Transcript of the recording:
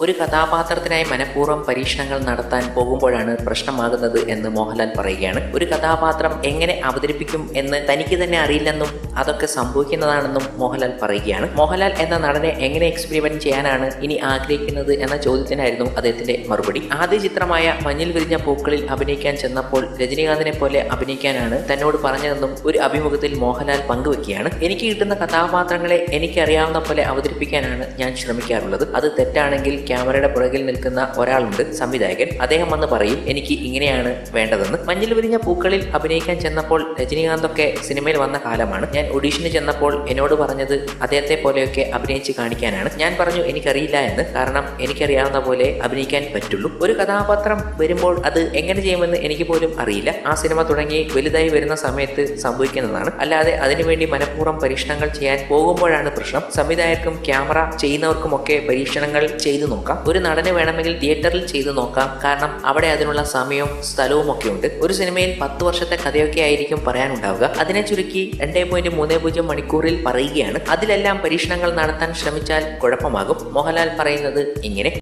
ഒരു കഥാപാത്രത്തിനായി മനഃപൂർവം പരീക്ഷണങ്ങൾ നടത്താൻ പോകുമ്പോഴാണ് പ്രശ്നമാകുന്നത് എന്ന് മോഹൻലാൽ പറയുകയാണ്. ഒരു കഥാപാത്രം എങ്ങനെ അവതരിപ്പിക്കും എന്ന് തനിക്ക് തന്നെ അറിയില്ലെന്നും അതൊക്കെ സംഭവിക്കുന്നതാണെന്നും മോഹൻലാൽ പറയുകയാണ്. മോഹൻലാൽ എന്ന നടനെ എങ്ങനെ എക്സ്പെരിമെന്റ് ചെയ്യാനാണ് ഇനി ആഗ്രഹിക്കുന്നത് എന്ന ചോദ്യത്തിനായിരുന്നു അദ്ദേഹത്തിന്റെ മറുപടി. ആദ്യ ചിത്രമായ മഞ്ഞിൽ വിരിഞ്ഞ പൂക്കളിൽ അഭിനയിക്കാൻ ചെന്നപ്പോൾ രജനീകാന്തിനെ പോലെ അഭിനയിക്കാനാണ് തന്നോട് പറഞ്ഞതെന്നും ഒരു അഭിമുഖത്തിൽ മോഹൻലാൽ പങ്കുവെക്കുകയാണ്. എനിക്ക് കിട്ടുന്ന കഥാപാത്രങ്ങളെ എനിക്കറിയാവുന്ന പോലെ അവതരിപ്പിക്കാനാണ് ഞാൻ ശ്രമിക്കാറുള്ളത്. അത് തെറ്റാണെങ്കിൽ ക്യാമറയുടെ പുറകിൽ നിൽക്കുന്ന ഒരാളുണ്ട് സംവിധായകൻ. അദ്ദേഹം വന്ന് പറയും എനിക്ക് ഇങ്ങനെയാണ് വേണ്ടതെന്ന്. മഞ്ഞിൽ വിരിഞ്ഞ പൂക്കളിൽ അഭിനയിക്കാൻ ചെന്നപ്പോൾ രജനീകാന്തൊക്കെ സിനിമയിൽ വന്ന കാലമാണ്. ഞാൻ ഒഡീഷന് ചെന്നപ്പോൾ എന്നോട് പറഞ്ഞത് അദ്ദേഹത്തെ പോലെയൊക്കെ അഭിനയിച്ച് കാണിക്കാനാണ്. ഞാൻ പറഞ്ഞു എനിക്കറിയില്ല എന്ന്. കാരണം എനിക്കറിയാവുന്ന പോലെ അഭിനയിക്കാൻ പറ്റുള്ളൂ. ഒരു കഥാപാത്രം വരുമ്പോൾ അത് എങ്ങനെ ചെയ്യുമെന്ന് എനിക്ക് പോലും അറിയില്ല. ആ സിനിമ തുടങ്ങി വലുതായി വരുന്ന സമയത്ത് സംഭവിക്കുന്നതാണ്. അല്ലാതെ അതിനുവേണ്ടി മനഃപൂർവം പരീക്ഷണങ്ങൾ ചെയ്യാൻ പോകുമ്പോഴാണ് പ്രശ്നം. സംവിധായകർക്കും ക്യാമറ ചെയ്യുന്നവർക്കുമൊക്കെ പരീക്ഷണങ്ങൾ ചെയ്തു നോക്കാം. ഒരു നടനെ വേണമെങ്കിൽ തിയേറ്ററിൽ ചെയ്ത് നോക്കാം. കാരണം അവിടെ അതിനുള്ള സമയവും സ്ഥലവും ഒക്കെ ഉണ്ട്. ഒരു സിനിമയിൽ പത്ത് വർഷത്തെ കഥയൊക്കെ ആയിരിക്കും പറയാനുണ്ടാവുക. അതിനെ ചുരുക്കി രണ്ടേ പോയിന്റ് മൂന്ന് പൂജ്യം മണിക്കൂറിൽ പറയുകയാണ്. അതിലെല്ലാം പരീക്ഷണങ്ങൾ നടത്താൻ ശ്രമിച്ചാൽ കുഴപ്പമാകും. മോഹൻലാൽ പറയുന്നത് ഇങ്ങനെ.